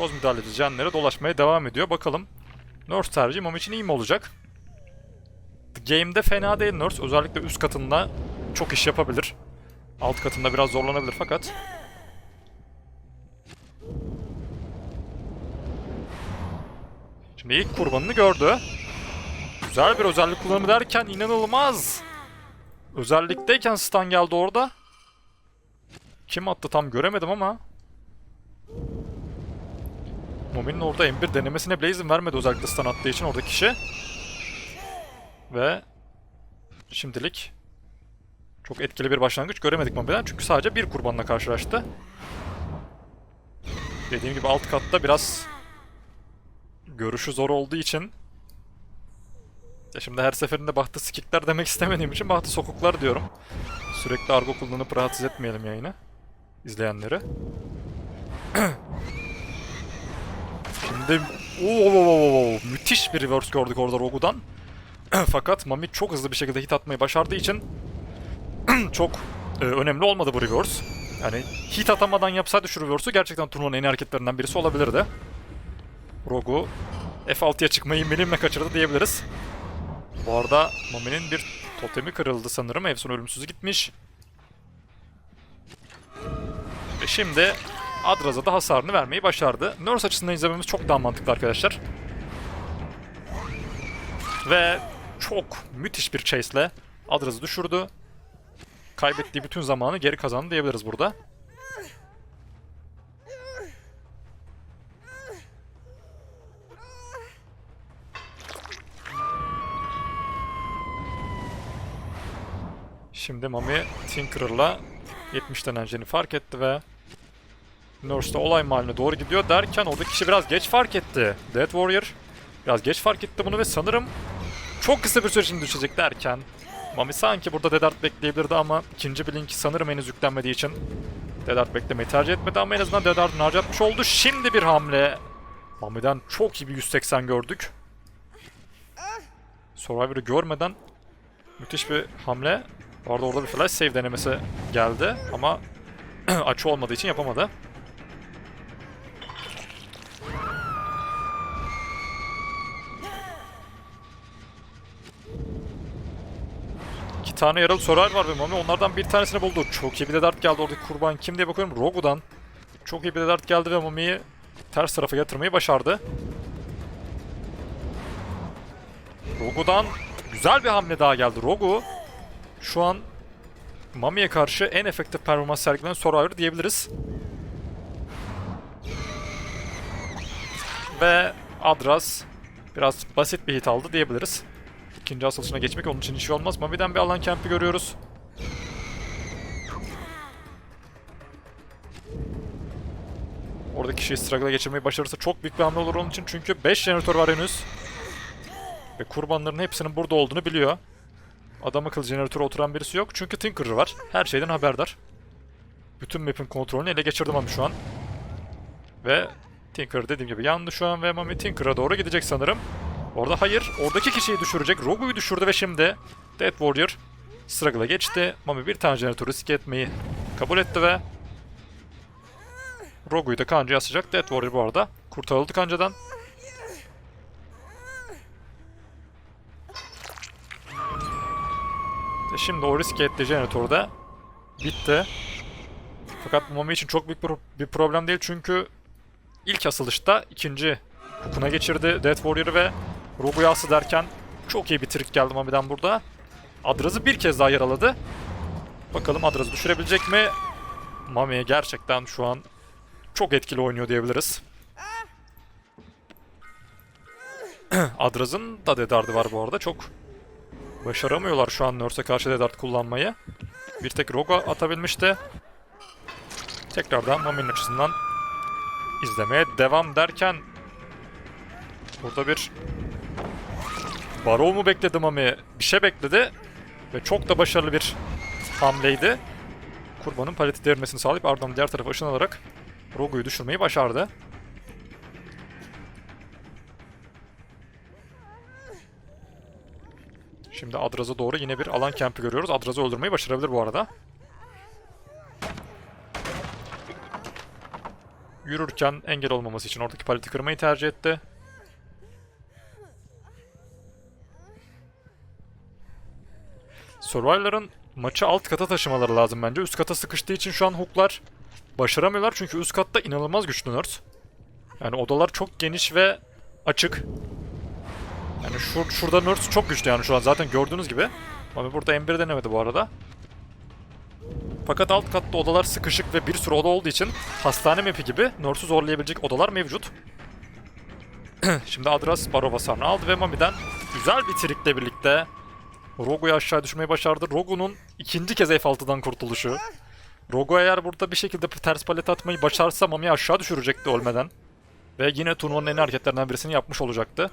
Yoz müdahaleci jenlere dolaşmaya devam ediyor. Bakalım Nurse tercihi Mami için iyi mi olacak? Game'de fena değil Nurse. Özellikle üst katında çok iş yapabilir. Alt katında biraz zorlanabilir fakat Şimdi ilk kurbanını gördü. Güzel bir özellik kullanımı derken inanılmaz. Özellikteyken stun geldi orada. Kim attı tam göremedim ama. Momin'in orada M1 denemesine bile izin vermedi özellikle stun attığı için oradaki kişi. Ve şimdilik çok etkili bir başlangıç göremedik Momin'den çünkü sadece bir kurbanla karşılaştı. Dediğim gibi alt katta biraz görüşü zor olduğu için ya şimdi her seferinde bahtı sikikler demek istemediğim için bahtı sokuklar diyorum. Sürekli argo kullanıp rahatsız etmeyelim yayını. izleyenleri. şimdi oo, müthiş bir reverse gördük orada Rogu'dan. Fakat Mami çok hızlı bir şekilde hit atmayı başardığı için çok e, önemli olmadı bu reverse. Yani hit atamadan yapsaydı şu reverse'u gerçekten turnuvanın en iyi hareketlerinden birisi olabilirdi. Rogu F6'ya çıkmayı milimle kaçırdı diyebiliriz. Bu arada Mami'nin bir totemi kırıldı sanırım. Efsun ölümsüzü gitmiş. Ve şimdi Adraz'a da hasarını vermeyi başardı. Nurse açısından izlememiz çok daha mantıklı arkadaşlar. Ve çok müthiş bir chase'le Adraz'ı düşürdü. Kaybettiği bütün zamanı geri kazandı diyebiliriz burada. Şimdi Mami Tinkerer'la 70 enerjini fark etti ve Nurse olay mahalline doğru gidiyor derken oradaki kişi biraz geç fark etti. Dead Warrior biraz geç fark etti bunu ve sanırım çok kısa bir süre için düşecek derken Mami sanki burada Dedart bekleyebilirdi ama ikinci Blink sanırım henüz yüklenmediği için Dedart beklemeyi tercih etmedi ama en azından Dedart'ını harcatmış oldu. Şimdi bir hamle. Mami'den çok iyi bir 180 gördük. Survivor'ı görmeden müthiş bir hamle. Bu arada orada bir flash save denemesi geldi ama açı olmadığı için yapamadı. Tane yaralı Sorar var ve Mami onlardan bir tanesini buldu. Çok iyi bir de dart geldi oradaki kurban kim diye bakıyorum. Rogu'dan. Çok iyi bir de dart geldi ve Mami'yi ters tarafa yatırmayı başardı. Rogu'dan güzel bir hamle daha geldi. Rogu şu an Mami'ye karşı en efektif performans sergilenen Survivor diyebiliriz. Ve Adras biraz basit bir hit aldı diyebiliriz. İkinci asılışına geçmek onun için işi olmaz. Mami'den bir alan camp'i görüyoruz. Oradaki kişiyi struggle'a geçirmeyi başarırsa çok büyük bir hamle olur onun için. Çünkü 5 jeneratör var henüz. Ve kurbanların hepsinin burada olduğunu biliyor. Adam akıllı jeneratöre oturan birisi yok. Çünkü Tinkerer var. Her şeyden haberdar. Bütün map'in kontrolünü ele geçirdim Mami şu an. Ve Tinkerer dediğim gibi yandı şu an ve Mami Tinkerer'a doğru gidecek sanırım. Orada hayır. Oradaki kişiyi düşürecek. Rogu'yu düşürdü ve şimdi Dead Warrior struggle'a geçti. Mami bir tane jeneratör risk etmeyi kabul etti ve Rogu'yu da kancaya asacak. Dead Warrior bu arada kurtarıldı kancadan. İşte şimdi o risk ettiği jeneratör de bitti. Fakat bu Mami için çok büyük bir, problem değil çünkü ilk asılışta ikinci hukuna geçirdi Death Warrior'ı ve Rogu'yu aslı derken çok iyi bir trik geldi Mami'den burada. Adraz'ı bir kez daha yaraladı. Bakalım Adraz'ı düşürebilecek mi? Mami gerçekten şu an çok etkili oynuyor diyebiliriz. Adraz'ın da dedardı var bu arada. Çok başaramıyorlar şu an Nurse'e karşı dedart kullanmayı. Bir tek Rogue atabilmişti. Tekrardan Mami'nin açısından izlemeye devam derken burada bir Barrow mu bekledi Mami? Bir şey bekledi ve çok da başarılı bir hamleydi. Kurbanın paleti devirmesini sağlayıp ardından diğer tarafa ışınlanarak Rogu'yu düşürmeyi başardı. Şimdi Adraz'a doğru yine bir alan kempi görüyoruz. Adraz'ı öldürmeyi başarabilir bu arada. yürürken engel olmaması için oradaki paleti kırmayı tercih etti. Survivor'ın maçı alt kata taşımaları lazım bence. Üst kata sıkıştığı için şu an hooklar başaramıyorlar çünkü üst katta inanılmaz güçlü nerds. Yani odalar çok geniş ve açık. Yani şur şurada nerds çok güçlü yani şu an zaten gördüğünüz gibi. Ama burada M1 denemedi bu arada. Fakat alt katta odalar sıkışık ve bir sürü oda olduğu için hastane map'i gibi North'u zorlayabilecek odalar mevcut. Şimdi Adras Barov hasarını aldı ve Mami'den güzel bir trikle birlikte Rogu'yu aşağı düşürmeyi başardı. Rogu'nun ikinci kez F6'dan kurtuluşu. Rogu eğer burada bir şekilde ters palet atmayı başarsa Mami'yi aşağı düşürecekti ölmeden. Ve yine turnuvanın en hareketlerinden birisini yapmış olacaktı.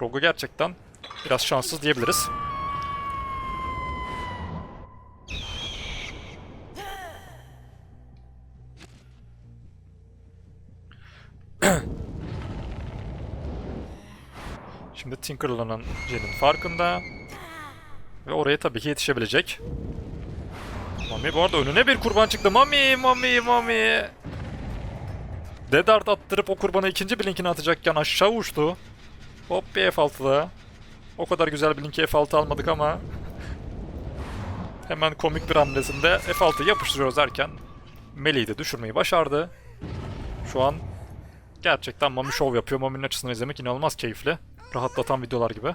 Rogu gerçekten biraz şanssız diyebiliriz. Şimdi Tinkerland'ın Jen'in farkında. Ve oraya tabii ki yetişebilecek. Mami bu arada önüne bir kurban çıktı. Mami, Mami, Mami. Dedart attırıp o kurbanı ikinci blinkini atacakken aşağı uçtu. Hop bir F6'da. O kadar güzel bir linki F6 almadık ama hemen komik bir hamlesinde F6 yapıştırıyoruz derken Meli'yi de düşürmeyi başardı. Şu an gerçekten Mami şov yapıyor. Mami'nin açısından izlemek inanılmaz keyifli. Rahatlatan videolar gibi.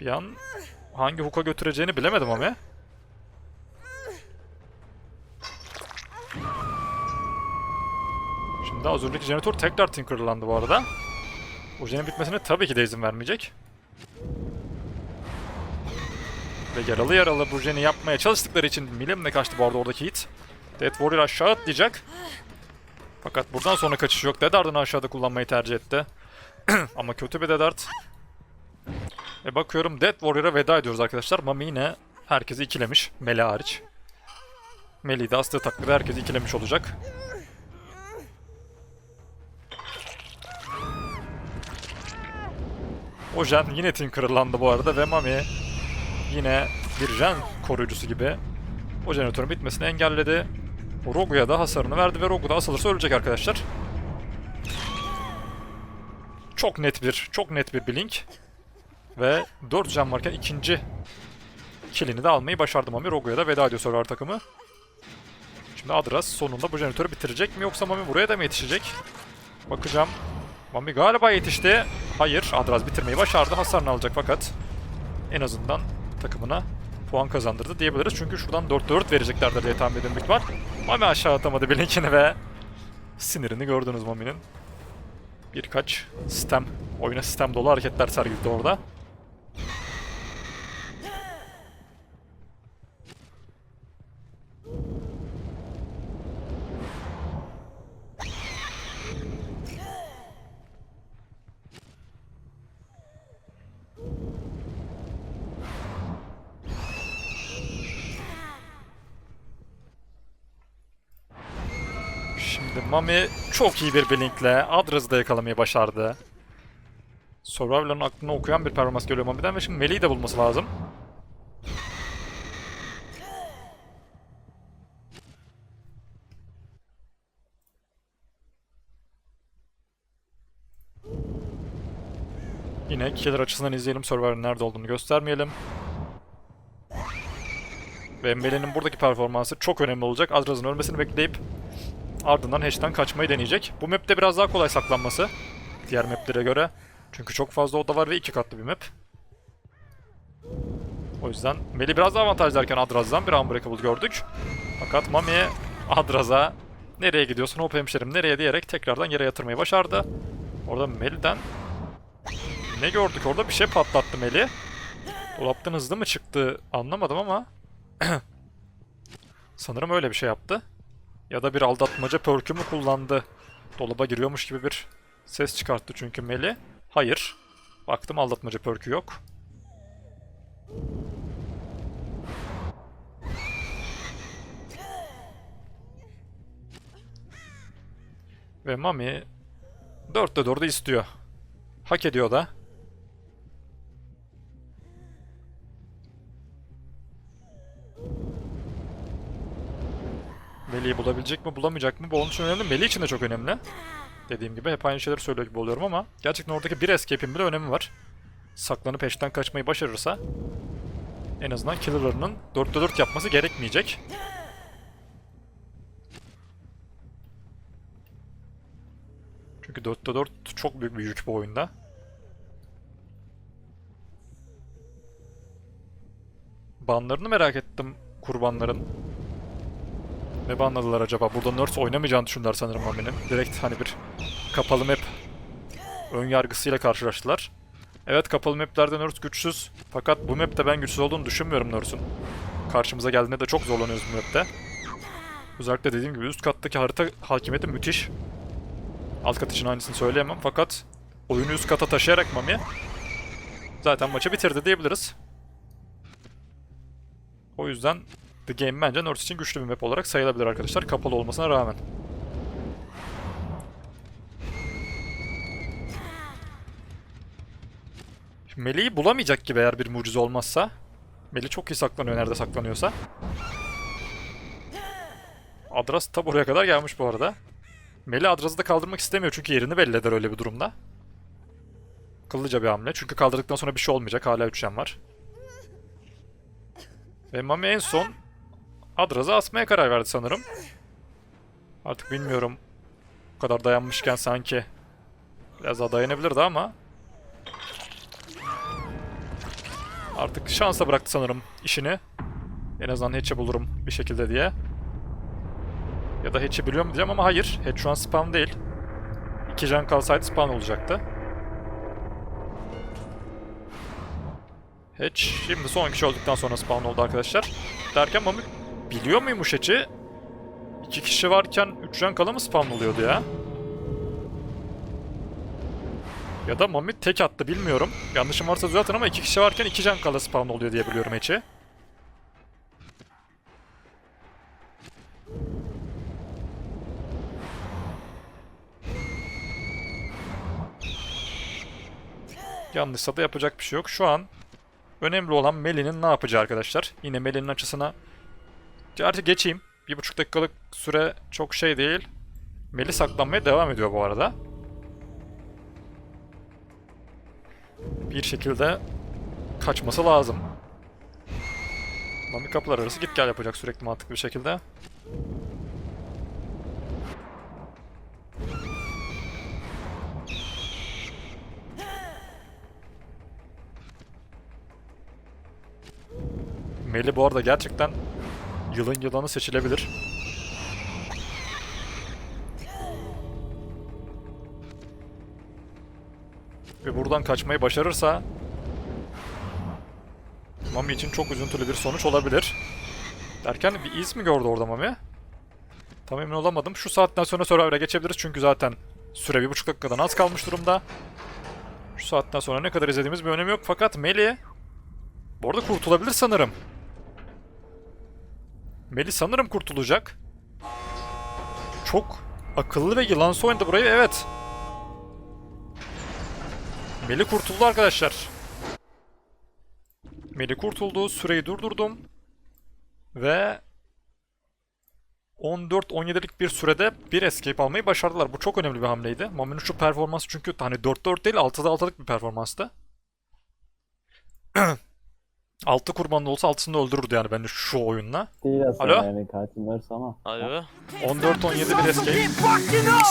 Bir an hangi hook'a götüreceğini bilemedim ama. Şimdi az önceki jeneratör tekrar tinkerlandı bu arada. O jenin bitmesine tabii ki de izin vermeyecek. Ve yaralı yaralı bu jeni yapmaya çalıştıkları için milimle kaçtı bu arada oradaki hit. Death Warrior aşağı atlayacak. Fakat buradan sonra kaçış yok. Dead Art'ını aşağıda kullanmayı tercih etti. Ama kötü bir Dead Ve bakıyorum Death Warrior'a veda ediyoruz arkadaşlar. Mami yine herkesi ikilemiş. Mele hariç. Meli'yi de astığı takdirde herkesi ikilemiş olacak. O Jen yine Tinkerlandı bu arada ve Mami yine bir Jen koruyucusu gibi o jeneratörün bitmesini engelledi. Rogu'ya da hasarını verdi ve Rogu da asılırsa ölecek arkadaşlar. Çok net bir, çok net bir blink. Ve 4 can varken ikinci killini de almayı başardı Mami. Rogu'ya da veda ediyor Survivor takımı. Şimdi Adras sonunda bu jeneratörü bitirecek mi yoksa Mami buraya da mı yetişecek? Bakacağım. Mami galiba yetişti. Hayır, Adras bitirmeyi başardı. Hasarını alacak fakat en azından takımına puan kazandırdı diyebiliriz. Çünkü şuradan 4-4 vereceklerdir diye tahmin edilmek var. Mami aşağı atamadı Blink'ini ve sinirini gördünüz Mami'nin. Birkaç sistem, oyuna sistem dolu hareketler sergiledi orada. Şimdi Mami çok iyi bir blinkle Adraz'ı da yakalamayı başardı. Survivor'ların aklını okuyan bir performans geliyor Mami'den ve şimdi Meli'yi de bulması lazım. Yine killer açısından izleyelim Survivor'ın nerede olduğunu göstermeyelim. Ve Meli'nin buradaki performansı çok önemli olacak. Adraz'ın ölmesini bekleyip Ardından hash'ten kaçmayı deneyecek. Bu map'te biraz daha kolay saklanması. Diğer maplere göre. Çünkü çok fazla oda var ve iki katlı bir map. O yüzden Meli biraz daha avantajlarken Adraz'dan bir Unbreakable gördük. Fakat Mami Adraz'a nereye gidiyorsun hop hemşerim nereye diyerek tekrardan yere yatırmayı başardı. Orada Meli'den ne gördük orada bir şey patlattı Meli. Dolaptan hızlı mı çıktı anlamadım ama sanırım öyle bir şey yaptı. Ya da bir aldatmaca perk'ü mü kullandı? Dolaba giriyormuş gibi bir ses çıkarttı çünkü Meli. Hayır. Baktım aldatmaca perk'ü yok. Ve Mami 4'te 4'ü istiyor. Hak ediyor da. Melih'i bulabilecek mi bulamayacak mı bu onun için önemli. Melih için de çok önemli. Dediğim gibi hep aynı şeyleri söylüyor gibi oluyorum ama gerçekten oradaki bir escape'in bile önemi var. Saklanıp peşten kaçmayı başarırsa en azından killer'larının 4'te 4 yapması gerekmeyecek. Çünkü 4'te 4 çok büyük bir yük bu oyunda. Banlarını merak ettim kurbanların. Ne banladılar acaba? Burada Nurse oynamayacağını düşündüler sanırım Mami'nin. Direkt hani bir kapalı map ön yargısıyla karşılaştılar. Evet kapalı maplerde Nurse güçsüz. Fakat bu mapte ben güçsüz olduğunu düşünmüyorum Nurse'un. Karşımıza geldiğinde de çok zorlanıyoruz bu mapte. Özellikle dediğim gibi üst kattaki harita hakimiyeti müthiş. Alt kat için aynısını söyleyemem fakat oyunu üst kata taşıyarak Mami zaten maçı bitirdi diyebiliriz. O yüzden The Game bence Nurse için güçlü bir map olarak sayılabilir arkadaşlar kapalı olmasına rağmen. Melih'i bulamayacak gibi eğer bir mucize olmazsa. Melih çok iyi saklanıyor nerede saklanıyorsa. Adras ta buraya kadar gelmiş bu arada. Melih Adras'ı da kaldırmak istemiyor çünkü yerini belli eder öyle bir durumda. Kıllıca bir hamle. Çünkü kaldırdıktan sonra bir şey olmayacak. Hala üçgen var. Ve Mami en son Adraz'ı asmaya karar verdi sanırım. Artık bilmiyorum. Bu kadar dayanmışken sanki biraz daha dayanabilirdi ama artık şansa bıraktı sanırım işini. En azından Hatch'i bulurum bir şekilde diye. Ya da Hatch'i biliyor mu diyeceğim ama hayır. Hatch şu an spawn değil. İki can kalsaydı spawn olacaktı. Hatch şimdi son kişi öldükten sonra spawn oldu arkadaşlar. Derken Mami biliyor muymuş Hatch'i? İki kişi varken üç can kala mı spawn oluyordu ya? Ya da Mami tek attı bilmiyorum. Yanlışım varsa düzeltin ama iki kişi varken iki can kala spawn oluyor diye biliyorum Hatch'i. Yanlışsa da yapacak bir şey yok. Şu an önemli olan Melih'in ne yapacağı arkadaşlar. Yine Melih'in açısına Gerçi geçeyim. Bir buçuk dakikalık süre çok şey değil. Melih saklanmaya devam ediyor bu arada. Bir şekilde kaçması lazım. Mami kapılar arası git gel yapacak sürekli mantıklı bir şekilde. Melih bu arada gerçekten yılın yılanı seçilebilir. Ve buradan kaçmayı başarırsa Mami için çok üzüntülü bir sonuç olabilir. Derken bir iz mi gördü orada Mami? Tam emin olamadım. Şu saatten sonra Survivor'a geçebiliriz çünkü zaten süre bir buçuk dakikadan az kalmış durumda. Şu saatten sonra ne kadar izlediğimiz bir önemi yok. Fakat Melih bu arada kurtulabilir sanırım. Melih sanırım kurtulacak. Çok akıllı ve yılansı oynadı burayı. Evet. Melih kurtuldu arkadaşlar. Melih kurtuldu. Süreyi durdurdum. Ve 14-17'lik bir sürede bir escape almayı başardılar. Bu çok önemli bir hamleydi. Mami'nin şu performansı çünkü hani 4-4 değil 6'da 6'lık bir performanstı. 6 kurbanlı olsa 6'sını öldürürdü yani bence şu oyunla. Değil aslında Alo? yani katil varsa ama. Alo. 14-17 bir escape.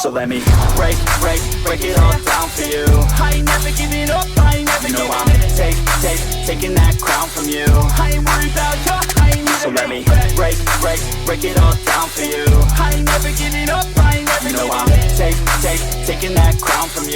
So let me break, break, break it all down for you. I ain't never giving up, I ain't never you know I'm take, take, taking that crown from you. I ain't worried about you, I ain't So let me break, break, break it all down for you. I ain't never giving up, I ain't never you know I'm take, take, taking that crown from you.